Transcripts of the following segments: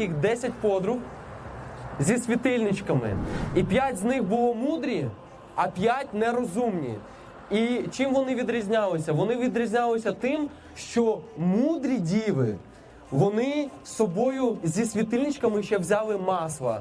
таких 10 подруг зі світильничками. І 5 з них було мудрі, а 5 нерозумні. І чим вони відрізнялися? Вони відрізнялися тим, що мудрі діви вони собою зі світильничками ще взяли масло.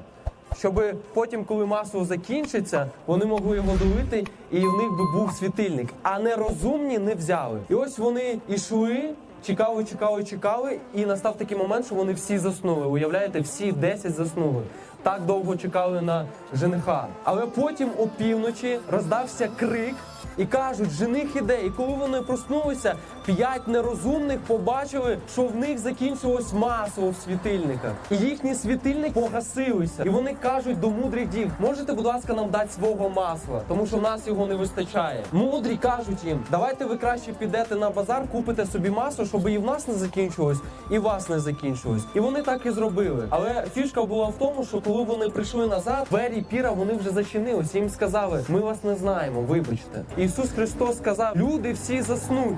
Щоб потім, коли масло закінчиться, вони могли його долити, і в них би був світильник. А нерозумні не взяли. І ось вони йшли, чекали, чекали, чекали, і настав такий момент, що вони всі заснули. Уявляєте, всі 10 заснули. Так довго чекали на жениха. Але потім опівночі роздався крик. І кажуть, жених іде. І коли вони проснулися, п'ять нерозумних побачили, що в них закінчилось масло в світильниках. І їхні світильники погасилися. І вони кажуть до мудрих дів: можете, будь ласка, нам дати свого масла, тому що в нас його не вистачає. Мудрі кажуть їм, давайте ви краще підете на базар, купите собі масло, щоб і в нас не закінчилось, і вас не закінчилось. І вони так і зробили. Але фішка була в тому, що коли вони прийшли назад, двері піра вони вже зачинилися. Їм сказали, ми вас не знаємо, вибачте. Ісус Христос сказав, люди всі заснуть.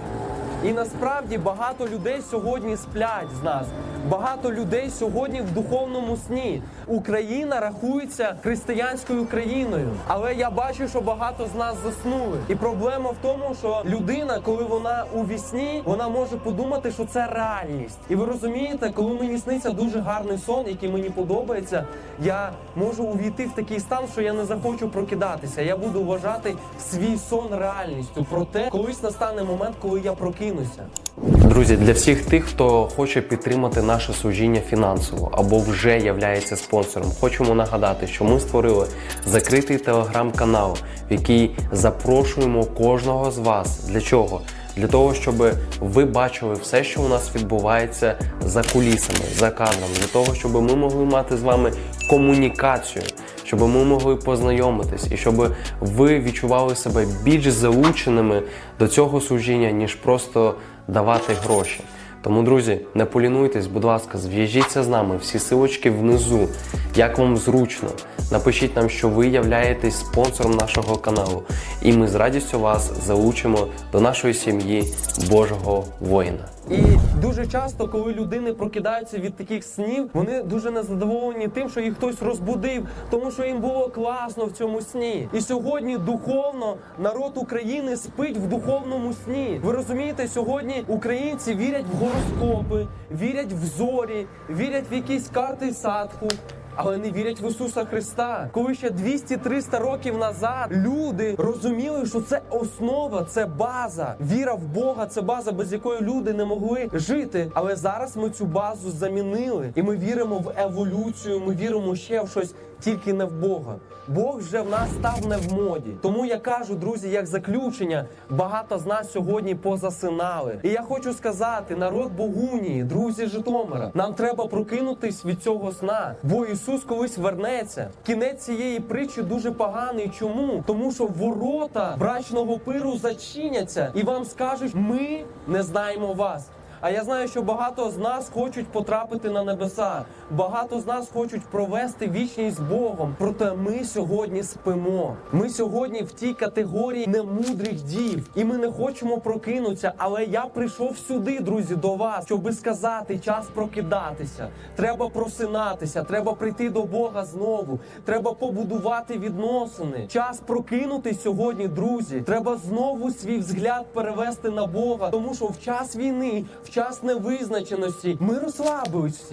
І насправді багато людей сьогодні сплять з нас. Багато людей сьогодні в духовному сні. Україна рахується християнською країною, але я бачу, що багато з нас заснули. І проблема в тому, що людина, коли вона у вісні, вона може подумати, що це реальність. І ви розумієте, коли мені сниться дуже гарний сон, який мені подобається, я можу увійти в такий стан, що я не захочу прокидатися. Я буду вважати свій сон реальністю. Проте колись настане момент, коли я прокинуся. Друзі, для всіх тих, хто хоче підтримати наше служіння фінансово або вже являється спонсором, хочемо нагадати, що ми створили закритий телеграм-канал, в який запрошуємо кожного з вас. Для чого? Для того, щоб ви бачили все, що у нас відбувається за кулісами, за кадром, для того, щоб ми могли мати з вами комунікацію, щоб ми могли познайомитись і щоб ви відчували себе більш залученими до цього служіння, ніж просто давати гроші. Тому, друзі, не полінуйтесь, будь ласка, зв'яжіться з нами, всі силочки внизу. Як вам зручно. Напишіть нам, що ви являєтесь спонсором нашого каналу, і ми з радістю вас залучимо до нашої сім'ї Божого воїна. І дуже часто, коли людини прокидаються від таких снів, вони дуже незадоволені тим, що їх хтось розбудив, тому що їм було класно в цьому сні. І сьогодні духовно народ України спить в духовному сні. Ви розумієте, сьогодні українці вірять в гороскопи, вірять в зорі, вірять в якісь карти садку. Але не вірять в Ісуса Христа. Коли ще 200-300 років назад люди розуміли, що це основа, це база. Віра в Бога це база, без якої люди не могли жити. Але зараз ми цю базу замінили, і ми віримо в еволюцію. Ми віримо ще в щось, тільки не в Бога. Бог вже в нас став не в моді. Тому я кажу, друзі, як заключення, багато з нас сьогодні позасинали. І я хочу сказати, народ Богунії, друзі Житомира, нам треба прокинутись від цього сна, бо Ісус колись вернеться. Кінець цієї притчі дуже поганий. Чому? Тому що ворота брачного пиру зачиняться і вам скажуть, ми не знаємо вас. А я знаю, що багато з нас хочуть потрапити на небеса. Багато з нас хочуть провести вічність з Богом. Проте ми сьогодні спимо. Ми сьогодні в тій категорії немудрих дів, і ми не хочемо прокинутися. Але я прийшов сюди, друзі, до вас, щоб сказати, час прокидатися. Треба просинатися, треба прийти до Бога знову. Треба побудувати відносини. Час прокинути сьогодні, друзі. Треба знову свій взгляд перевести на Бога, тому що в час війни, в час невизначеності ми розслабились.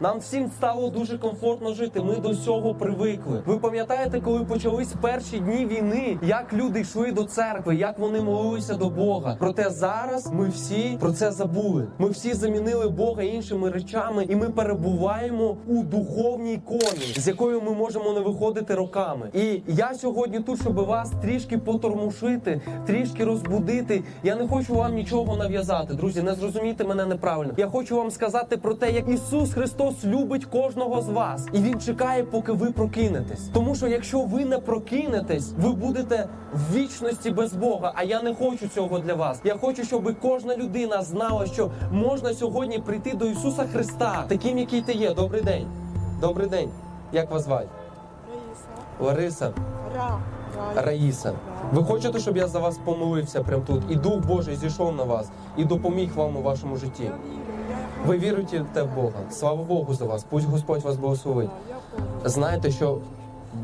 Нам всім стало дуже комфортно жити. Ми до цього привикли. Ви пам'ятаєте, коли почались перші дні війни, як люди йшли до церкви, як вони молилися до Бога. Проте зараз ми всі про це забули. Ми всі замінили Бога іншими речами, і ми перебуваємо у духовній комі, з якою ми можемо не виходити роками. І я сьогодні тут, щоб вас трішки потормушити, трішки розбудити. Я не хочу вам нічого нав'язати. Друзі, не зрозумійте мене неправильно. Я хочу вам сказати про те, як Ісус Христос любить кожного з вас, і Він чекає, поки ви прокинетесь. Тому що якщо ви не прокинетесь, ви будете в вічності без Бога. А я не хочу цього для вас. Я хочу, щоб кожна людина знала, що можна сьогодні прийти до Ісуса Христа, таким, який ти є. Добрий день. Добрий день. Як вас звати? Лариса. Ра. Ра. Раїса. Ви хочете, щоб я за вас помолився прямо тут? І Дух Божий зійшов на вас і допоміг вам у вашому житті. Ви віруєте в Бога. Слава Богу за вас. Пусть Господь вас благословить. Знаєте, що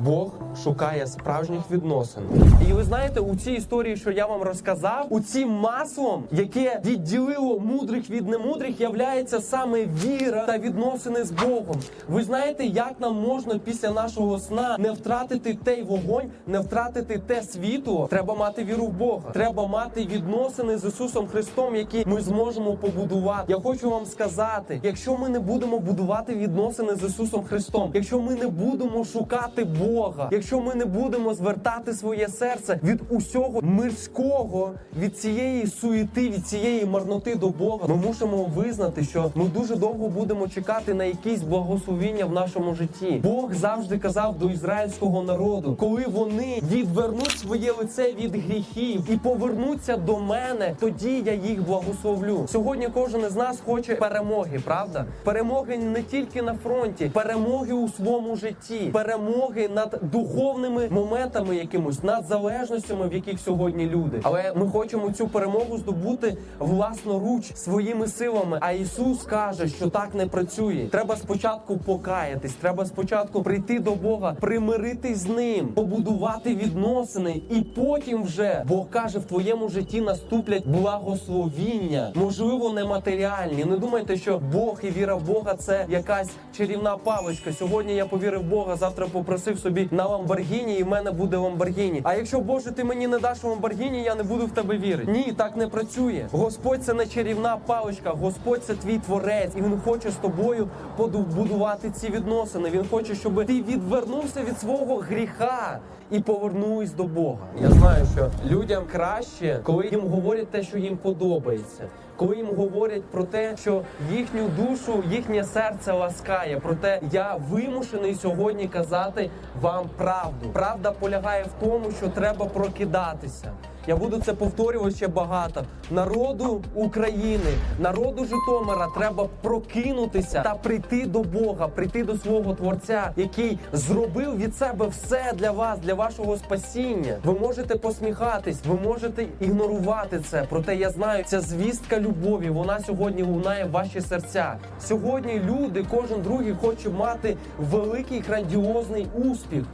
Бог шукає справжніх відносин. І ви знаєте, у цій історії, що я вам розказав, у цим маслом, яке відділило мудрих від немудрих, являється саме віра та відносини з Богом. Ви знаєте, як нам можна після нашого сна не втратити той вогонь, не втратити те світло? Треба мати віру в Бога. Треба мати відносини з Ісусом Христом, які ми зможемо побудувати. Я хочу вам сказати, якщо ми не будемо будувати відносини з Ісусом Христом, якщо ми не будемо шукати Бога, якщо ми не будемо звертати своє серце від усього мирського, від цієї суєти, від цієї марноти до Бога, ми мусимо визнати, що ми дуже довго будемо чекати на якісь благословіння в нашому житті. Бог завжди казав до ізраїльського народу, коли вони відвернуть своє лице від гріхів і повернуться до мене, тоді я їх благословлю. Сьогодні кожен із нас хоче перемоги, правда? Перемоги не тільки на фронті, перемоги у своєму житті, перемоги над духовними моментами, якимось над залежностями, в яких сьогодні люди. Але ми хочемо цю перемогу здобути власноруч своїми силами. А Ісус каже, що так не працює. Треба спочатку покаятись, треба спочатку прийти до Бога, примиритись з ним, побудувати відносини, і потім вже Бог каже, в твоєму житті наступлять благословіння, можливо, нематеріальні. Не думайте, що Бог і віра в Бога це якась чарівна паличка. Сьогодні я повірив Бога, завтра попросив собі на Ламборгіні, і в мене буде Ламборгіні. А якщо Боже, ти мені не даш Ламборгіні, я не буду в тебе вірити. Ні, так не працює. Господь це не чарівна паличка, Господь це твій творець, і він хоче з тобою побудувати ці відносини. Він хоче, щоб ти відвернувся від свого гріха і повернувся до Бога. Я знаю, що людям краще, коли їм говорять те, що їм подобається. Коли їм говорять про те, що їхню душу, їхнє серце ласкає, проте я вимушений сьогодні казати вам правду. Правда полягає в тому, що треба прокидатися. Я буду це повторювати ще багато. Народу України, народу Житомира треба прокинутися та прийти до Бога, прийти до свого Творця, який зробив від себе все для вас, для вашого спасіння. Ви можете посміхатись, ви можете ігнорувати це. Проте я знаю, ця звістка любові, вона сьогодні лунає ваші серця. Сьогодні люди, кожен другий хоче мати великий грандіозний успіх.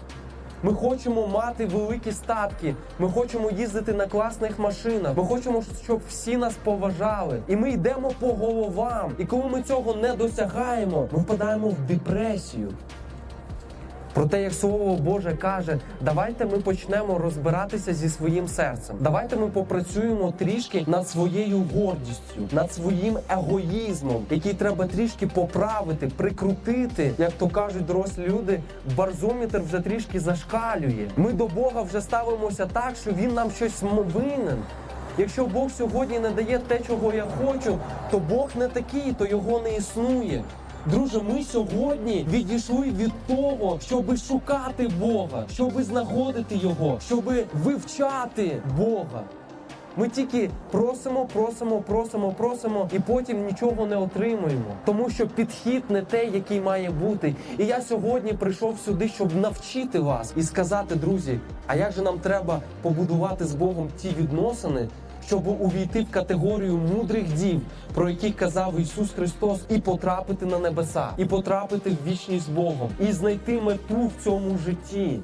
Ми хочемо мати великі статки. Ми хочемо їздити на класних машинах. Ми хочемо, щоб всі нас поважали. І ми йдемо по головам. І коли ми цього не досягаємо, ми впадаємо в депресію. Проте, як слово Боже каже, давайте ми почнемо розбиратися зі своїм серцем. Давайте ми попрацюємо трішки над своєю гордістю, над своїм егоїзмом, який треба трішки поправити, прикрутити, як то кажуть дорослі люди. Барзометр вже трішки зашкалює. Ми до Бога вже ставимося так, що він нам щось винен. Якщо Бог сьогодні не дає те, чого я хочу, то Бог не такий, то його не існує. Друже, ми сьогодні відійшли від того, щоби шукати Бога, щоби знаходити Його, щоби вивчати Бога. Ми тільки просимо, просимо, просимо, просимо, і потім нічого не отримуємо, тому що підхід не те, який має бути. І я сьогодні прийшов сюди, щоб навчити вас і сказати, друзі, а як же нам треба побудувати з Богом ті відносини, щоб увійти в категорію мудрих дів, про які казав Ісус Христос, і потрапити на небеса, і потрапити в вічність Богом, і знайти мету в цьому житті.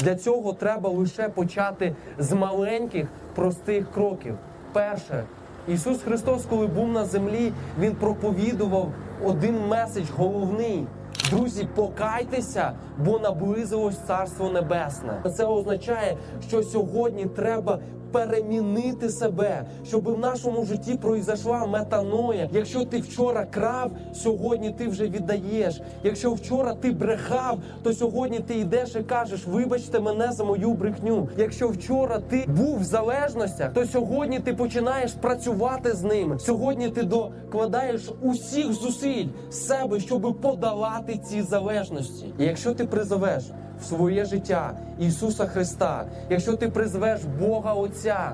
Для цього треба лише почати з маленьких простих кроків. Перше, Ісус Христос, коли був на землі, Він проповідував один меседж головний. Друзі, покайтеся, бо наблизилось Царство Небесне. Це означає, що сьогодні треба перемінити себе, щоб в нашому житті пройшла метаноя. Якщо ти вчора крав, сьогодні ти вже віддаєш. Якщо вчора ти брехав, то сьогодні ти йдеш і кажеш, вибачте мене за мою брехню. Якщо вчора ти був в залежностях, то сьогодні ти починаєш працювати з ними. Сьогодні ти докладаєш усіх зусиль себе, щоб подолати ці залежності. І якщо ти призовеш в своє життя Ісуса Христа, якщо ти призвеш Бога Отця,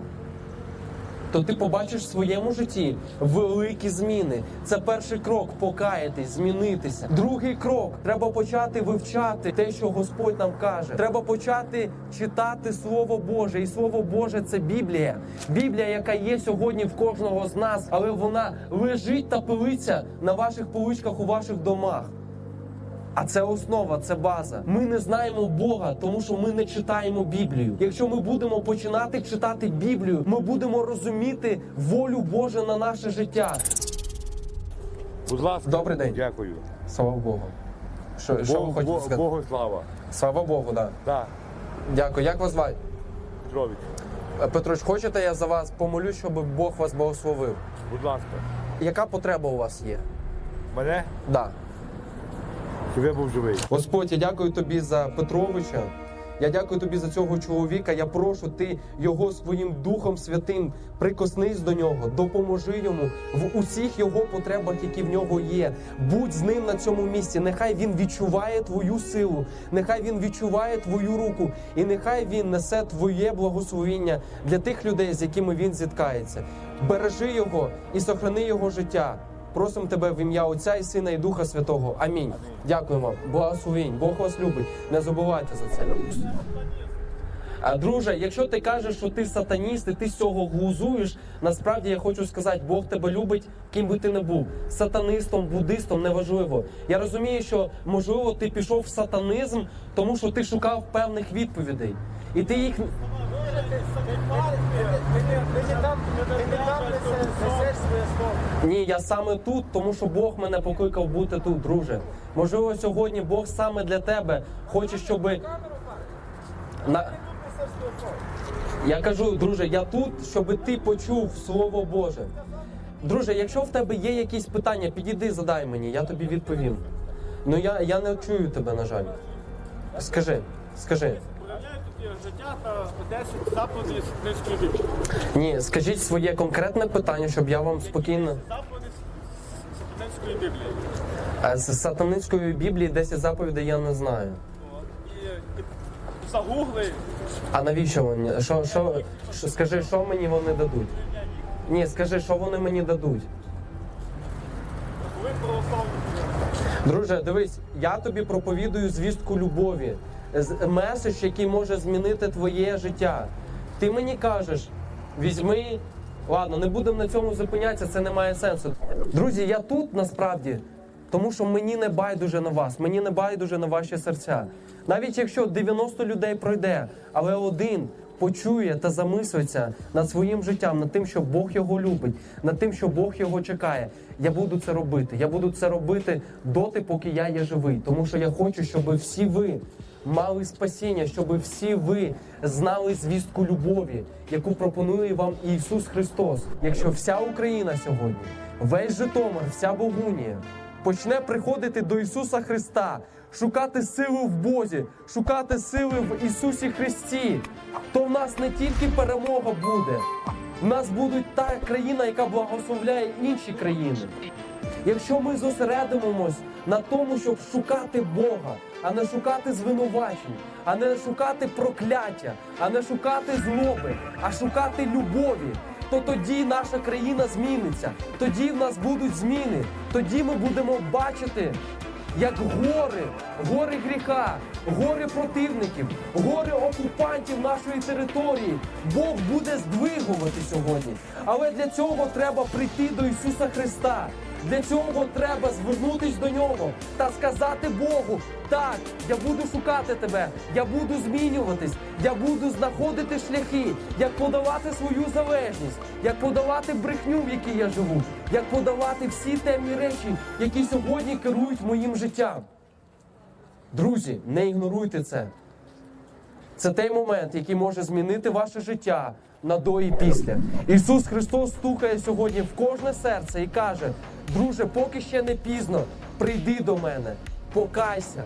то ти побачиш в своєму житті великі зміни. Це перший крок покаятись, змінитися. Другий крок треба почати вивчати те, що Господь нам каже. Треба почати читати Слово Боже. І Слово Боже це Біблія. Біблія, яка є сьогодні в кожного з нас, але вона лежить та пилиться на ваших поличках у ваших домах. А це основа, це база. Ми не знаємо Бога, тому що ми не читаємо Біблію. Якщо ми будемо починати читати Біблію, ми будемо розуміти волю Божу на наше життя. Будь ласка. Добрий день. Дякую. Слава Богу. Що, що ви хочете Богу, сказати? Богу слава. Слава Богу, да. Так, Дякую. Як вас звати? Петрович, Е, Петрович, хочете я за вас помолюсь, щоб Бог вас благословив? будь ласка. Яка потреба у вас є? Мене, Да. Щоб я був живий. Господь, я дякую тобі за Петровича. Я дякую тобі за цього чоловіка. Я прошу ти його своїм Духом Святим прикоснись до нього, допоможи йому в усіх його потребах, які в нього є. Будь з ним на цьому місці. Нехай він відчуває твою силу, нехай він відчуває твою руку, і нехай він несе твоє благословіння для тих людей, з якими він зіткається. Бережи його і сохрани його життя. Просимо тебе в ім'я Отця і Сина і Духа Святого. Амінь. Дякую вам. Благословінь. Бог вас любить. Не забувайте за це. Друже, якщо ти кажеш, що ти сатаніст і ти з цього глузуєш, насправді я хочу сказати, Бог тебе любить, ким би ти не був. Сатанистом, буддистом, неважливо. Я розумію, що можливо ти пішов в сатанизм, тому що ти шукав певних відповідей. І ти їх Ні, я саме тут, тому що Бог мене покликав бути тут, друже. Можливо, сьогодні Бог саме для тебе хоче, щоб на... Я кажу, друже, я тут, щоб ти почув Слово Боже. Друже, якщо в тебе є якісь питання, підійди, задай мені, я тобі відповім. Ну я, я не чую тебе, на жаль. Скажи, скажи. Тоді життя та 10 заповідей книжки Біблії. Ні, скажіть своє конкретне питання, щоб я вам спокійно. Заповіді Сатанинської Біблії. А з сатаницької Біблії 10 заповідей я не знаю. І, і загугли, А навіщо вони? Що, що, що, скажи, що мені вони дадуть? Ні, скажи, що вони мені дадуть. ви православні. Друже, дивись, я тобі проповідую звістку любові, з- меседж, який може змінити твоє життя. Ти мені кажеш, візьми. Ладно, не будемо на цьому зупинятися, це не має сенсу. Друзі, я тут насправді, тому що мені не байдуже на вас, мені не байдуже на ваші серця. Навіть якщо 90 людей пройде, але один почує та замислиться над своїм життям, над тим, що Бог його любить, над тим, що Бог його чекає. Я буду це робити. Я буду це робити доти, поки я є живий. Тому що я хочу, щоб всі ви мали спасіння, щоб всі ви знали звістку любові, яку пропонує вам Ісус Христос. Якщо вся Україна сьогодні, весь Житомир, вся Богунія почне приходити до Ісуса Христа, шукати сили в Бозі, шукати сили в Ісусі Христі, то в нас не тільки перемога буде, в нас буде та країна, яка благословляє інші країни. Якщо ми зосередимось на тому, щоб шукати Бога, а не шукати звинувачень, а не шукати прокляття, а не шукати злоби, а шукати любові, то тоді наша країна зміниться. Тоді в нас будуть зміни. Тоді ми будемо бачити, як гори, гори гріха, гори противників, гори окупантів нашої території Бог буде здвигувати сьогодні. Але для цього треба прийти до Ісуса Христа. Для цього треба звернутись до нього та сказати Богу: так, я буду шукати тебе, я буду змінюватись, я буду знаходити шляхи, як подавати свою залежність, як подавати брехню, в якій я живу, як подавати всі темні речі, які сьогодні керують моїм життям. Друзі, не ігноруйте це. Це той момент, який може змінити ваше життя на до і після. Ісус Христос стукає сьогодні в кожне серце і каже: друже, поки ще не пізно, прийди до мене, покайся,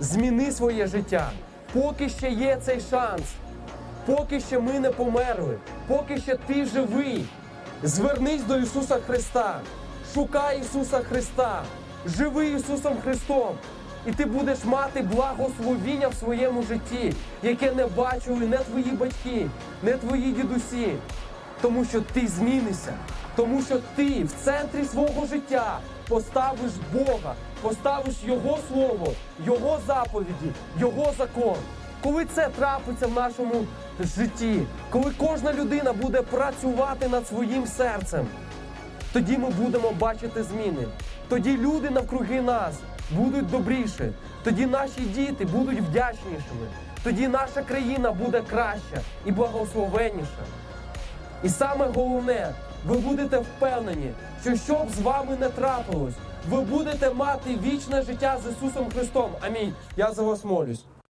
зміни своє життя, поки ще є цей шанс, поки ще ми не померли, поки ще ти живий. Звернись до Ісуса Христа, шукай Ісуса Христа, живи Ісусом Христом. І ти будеш мати благословіння в своєму житті, яке не бачили не твої батьки, не твої дідусі. Тому що ти змінишся, тому що ти в центрі свого життя поставиш Бога, поставиш Його слово, Його заповіді, Його закон. Коли це трапиться в нашому житті, коли кожна людина буде працювати над своїм серцем, тоді ми будемо бачити зміни. Тоді люди навкруги нас будуть добріші. Тоді наші діти будуть вдячнішими. Тоді наша країна буде краща і благословенніша. І саме головне, ви будете впевнені, що що б з вами не трапилось, ви будете мати вічне життя з Ісусом Христом. Амінь. Я за вас молюсь.